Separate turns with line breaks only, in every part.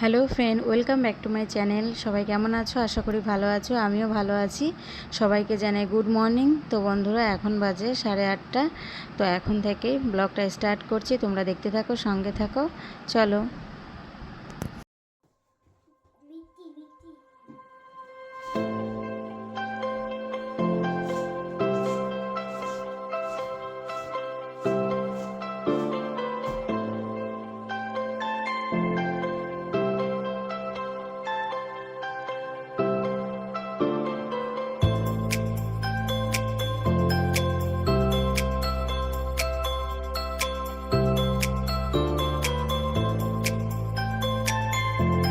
Hello friend, welcome back to my channel. সবাই কেমন আছো? আশা করি ভালো আছো, আমিও ভালো আছি। সবাইকে জানাই গুড মর্নিং। তো বন্ধুরা, এখন বাজে সাড়ে আটটা। তো এখন থেকেই ব্লগটা স্টার্ট করছি। তোমরা দেখতে থাকো, সঙ্গে থাকো। চলো। Bye.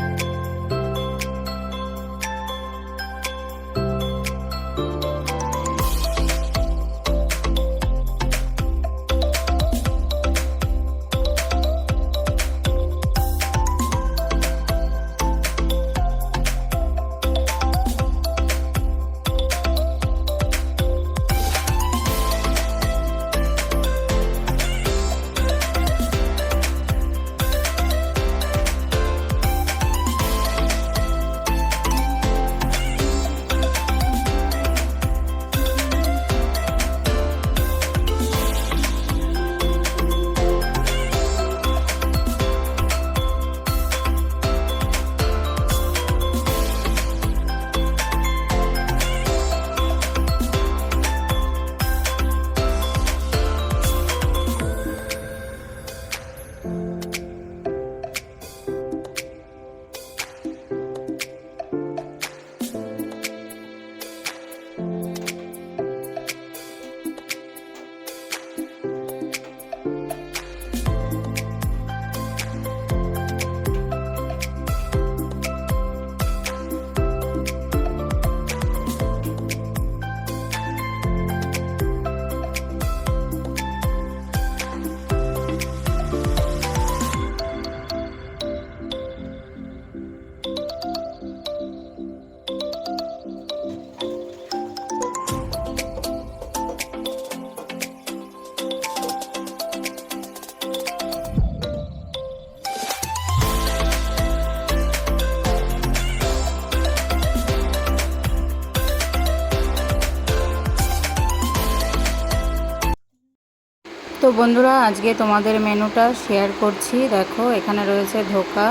তো বন্ধুরা, আজকে তোমাদের মেনুটা শেয়ার করছি। দেখো, এখানে রয়েছে ধোকা,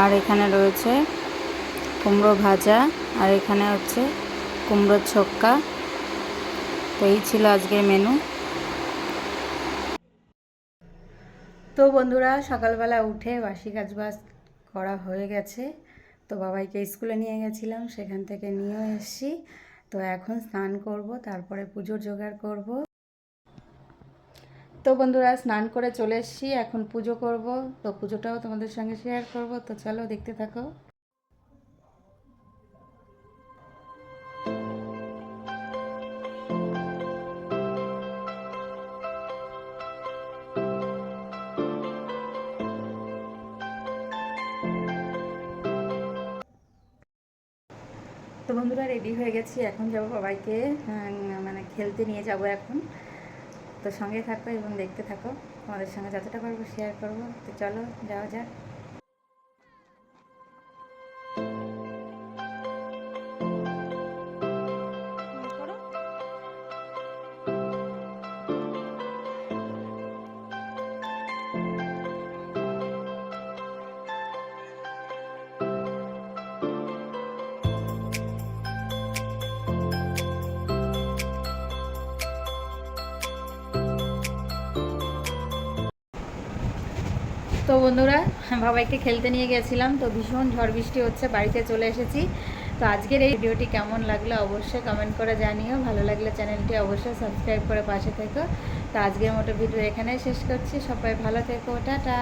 আর এখানে রয়েছে কুমড়ো ভাজা, আর এখানে হচ্ছে কুমড়োর ছক্কা। তো এই ছিল আজকের মেনু। তো বন্ধুরা, সকালবেলা উঠে বাসি কাজ বাজ করা হয়ে গেছে। তো বাবাইকে স্কুলে নিয়ে গেছিলাম, সেখান থেকে নিয়েও এসেছি। তো এখন স্নান করব, তারপরে পুজোর জোগাড় করব। তো বন্ধুরা, স্নান করে চলে এসেছি। এখন পুজো করব। তো পুজোটাও তোমাদের সঙ্গে শেয়ার করব। তো চলো দেখতে থাকো। তো বন্ধুরা রেডি হয়ে গেছি। এখন যাব বাবাইকে মানে খেলতে নিয়ে যাব এখন। তো সঙ্গে থাকো এবং দেখতে থাকো। তোমাদের সঙ্গে যতটা পারব শেয়ার করব। তো চলো, যাওয়া যাক। তো বন্ধুরা বাবাইকে খেলতে নিয়ে গেছিলাম, তো ভীষণ ঝড় বৃষ্টি হচ্ছে, বাড়িতে চলে এসেছি। তো আজকের এই ভিডিওটি কেমন লাগল অবশ্যই কমেন্ট করে জানিও, ভালো লাগলে চ্যানেলটি অবশ্যই সাবস্ক্রাইব করে পাশে থেকো। তো আজকের মতো ভিডিও এখানে শেষ করছি, সবাই ভালো থেকো, টাটা।